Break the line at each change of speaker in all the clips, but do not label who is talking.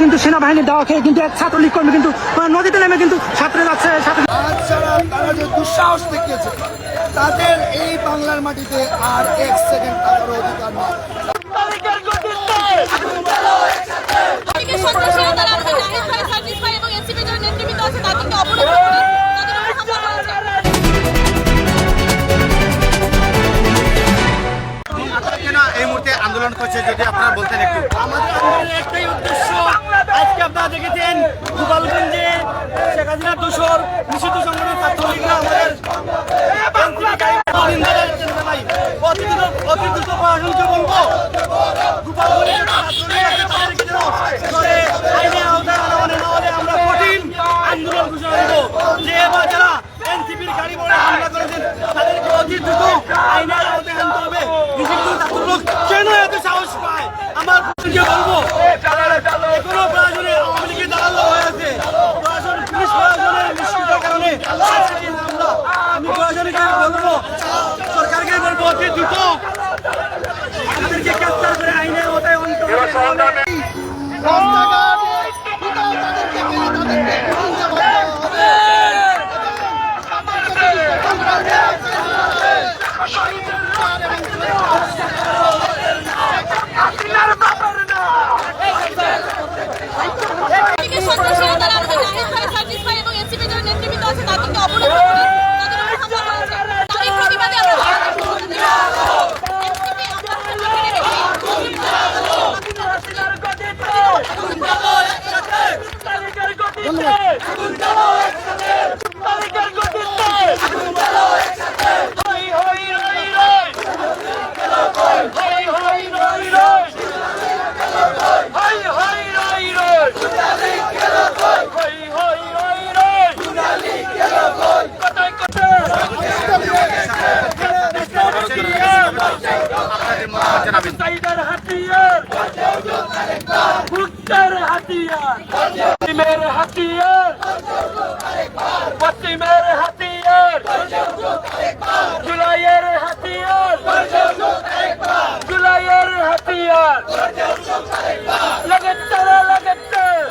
কিন্তু সেনাবাহিনীর দেওয়া খেয়ে কিন্তু এক ছাত্রলীগ কর্মী কিন্তু নদীতে নেমে কিন্তু সাঁতরে যাচ্ছে
তারা যে দুঃসাহস দেখিয়েছে তাদের এই বাংলার মাটিতে আর এক সেকেন্ড থাকার অধিকার নেই।
অতি দ্রুত প্রশাসনকে বলব আইনের আওতায় আনা মানে না হলে আমরা কঠিন আন্দোলন ঘোষণা দেবো যে এবার যারা এনসিপির গাড়ি বলে হামলা করেছেন তাদেরকে অতি দ্রুত আইনের আওতায় আনতে হবে নিষিদ্ধ ছাত্রলোক কেন এত সাহস পায় আমার কে বলব এখনও প্রশাসনে আওয়ামী লীগের দালাল হয়ে আছে প্রশাসন পুলিশ প্রশাসনের নিষ্ক্রিয়তার কারণে আজকে এই হামলা। আমি প্রশাসনকে বলব সরকারকে বলব অতি দ্রুত তাদেরকে গ্রেপ্তার করে আইনের আওতায় আনতে হবে নাহলে
রাস্তাঘাট কোথাও তাদেরকে মেরে তাদেরকে খুঁজে পাওয়া হবে।
থেকে সন্ত্রাসীরা তারা আমাদের জাহিদ ভাই, সার্জিস ভাই এবং এনসিপি যারা নেতৃবৃন্দ আছে তাদেরকে অবরোধ করে তাদের উপর হামলা করেছে। তারই প্রতিবাদে আমরা এনসিপি আমরা মেনে রেখেছি।
আপনাদের মতামত জানাবেন
হাতিয়ার। হাতিয়ার। হাতিয়ার পশ্চিমের হাতিয়ার জুলাইয়ের হাতিয়ার জুলাইয়ের হাতিয়ার লাগাতার লাগাতার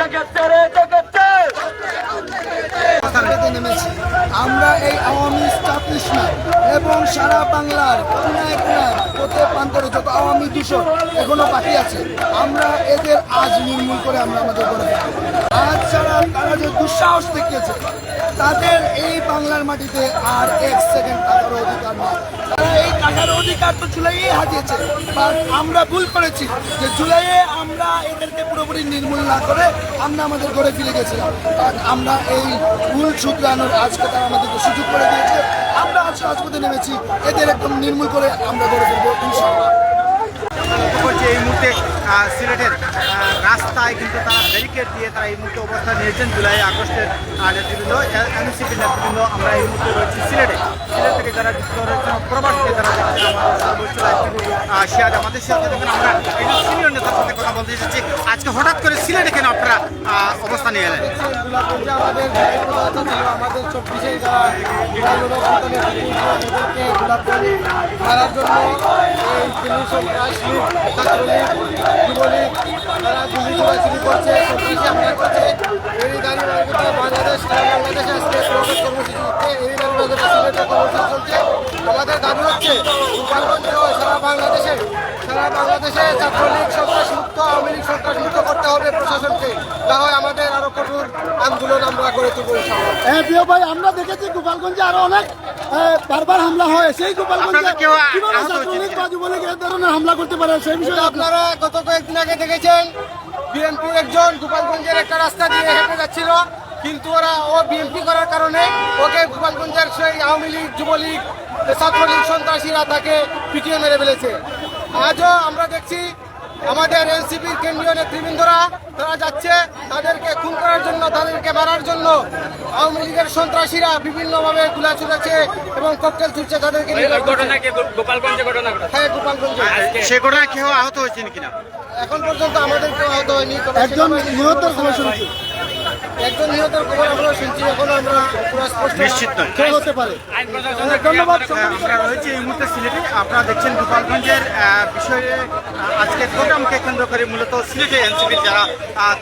লাগাতার লাগাতার
রাস্তাঘাটে নেমেছি আমরা এই আওয়ামী স্টাবলিশমেন্ট এবং সারা বাংলার কোনায় কোনায় প্রত্যেক প্রান্তরে যত আওয়ামী দূষণ এখনও বাকি আছে, আমরা এদের আজ নির্মূল করে আমরা আমাদের করে। আজ ছাড়া দুঃসাহস দেখিয়েছে। তাদের এই বাংলার মাটিতে আর এক সেকেন্ড থাকার অধিকার নেই। তারা এই টাকার অধিকার তো জুলাইয়ে হারিয়েছে বাট আমরা ভুল করেছি যে জুলাইয়ে আমরা এদেরকে পুরোপুরি নির্মূল না করে আমরা আমাদের ঘরে ফিরে গেছিলাম। আমরা এই ভুল শুধরানোর আজকে তারা আমাদেরকে সুযোগ করে দিয়েছে। আমরা আজ রাজপথে নেমেছি, এদের একদম নির্মূল করে আমরা ঘরে ফিরবো ইনশাআল্লাহ।
এই মুহূর্তে সিলেটের রাস্তায় কিন্তু তারা ব্যারিকেড দিয়ে তারা এই মুহূর্তে অবস্থান নিয়েছেন জুলাই আগস্টের নেতৃবৃন্দ এনসিপি নেতৃবৃন্দ আমরা এই মুহূর্তে রয়েছি সিলেটে সিলেট থেকে যারা যুক্ত রয়েছেন প্রবাস থেকে যারা দেখছেন শিয়াদ আমাদের সাথে দেখেন আমরা একজন সিনিয়র নেতার সাথে কথা বলতে এসেছি আজকে হঠাৎ করে সিলেটে কেন আপনারা অবস্থান নিয়ে এলেন
আমাদের আমাদের চব্বিশে যারা তারা গুলি চলাচলি করছে চব্বিশে হামলা করছে। এই মার্কেটে বাংলাদেশ, সারা বাংলাদেশে আজকে প্রবেশ কর্মসূচি এই কর্মসূচি চলছে। আমাদের দাবি হচ্ছে সারা বাংলাদেশে সারা বাংলাদেশে ছাত্রলীগ মুক্ত আওয়ামী লীগ সন্ত্রাস মুক্ত করতে হবে প্রশাসনকে। না হয় আমাদের আরও কঠোর আন্দোলন আমরা করে তুলব
হ্যাঁ প্রিয় ভাই আমরা দেখেছি গোপালগঞ্জে আরও অনেক বারবার হামলা হয়। সেই গোপালগঞ্জে কীভাবে ছাত্রলীগ বা যুবলীগ এই ধরনের হামলা করতে পারে সেই বিষয়ে আপনারা
গত কয়েকদিন আগে দেখেছেন বিএনপির একজন গোপালগঞ্জের একটা রাস্তা দিয়ে হেঁটে যাচ্ছিল কিন্তু ওরা ও বিএনপি করার কারণে ওকে গোপালগঞ্জের সেই আওয়ামী লীগ যুবলীগ ছাত্রলীগ সন্ত্রাসীরা তাকে পিটিয়ে মেরে ফেলেছে। আজও আমরা দেখছি আমাদের এনসিপির কেন্দ্রীয় নেতৃবৃন্দরা তারা যাচ্ছে তাদেরকে খুন করার জন্য তাদেরকে মারার জন্য। আওয়ামী লীগের সন্ত্রাসীরা বিভিন্নভাবে গুলা ছুড়েছে এবং ককটেল ছুটছে তাদেরকে হ্যাঁ গোপালগঞ্জে।
সে কেউ আহত হয়েছেন কিনা
এখন পর্যন্ত আমাদের কেউ আহত হয়নি
একজন নিহতের খবর শুনেছি।
একজন নিহতের খবর আমরা শুনছি এখন আমরা পুরো স্পষ্ট
নিশ্চিত নয়।
কে হতে পারে।
ধন্যবাদ
আমরা রয়েছি এই মুহূর্তে সিলেটে। আপনারা দেখছেন গোপালগঞ্জের বিষয়ে আজকের প্রোগ্রামকে কেন্দ্র করে মূলত সিলেটে এনসিপির যারা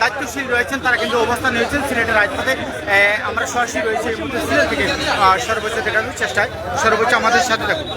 দায়িত্বশীল রয়েছেন, তারা কিন্তু অবস্থান নিয়েছেন সিলেটের রাজপথে। আমরা সরাসরি রয়েছি এই মুহূর্তে সিলেট থেকে সর্বোচ্চ দেখানোর চেষ্টায়। সর্বোচ্চ আমাদের সাথে থাকুন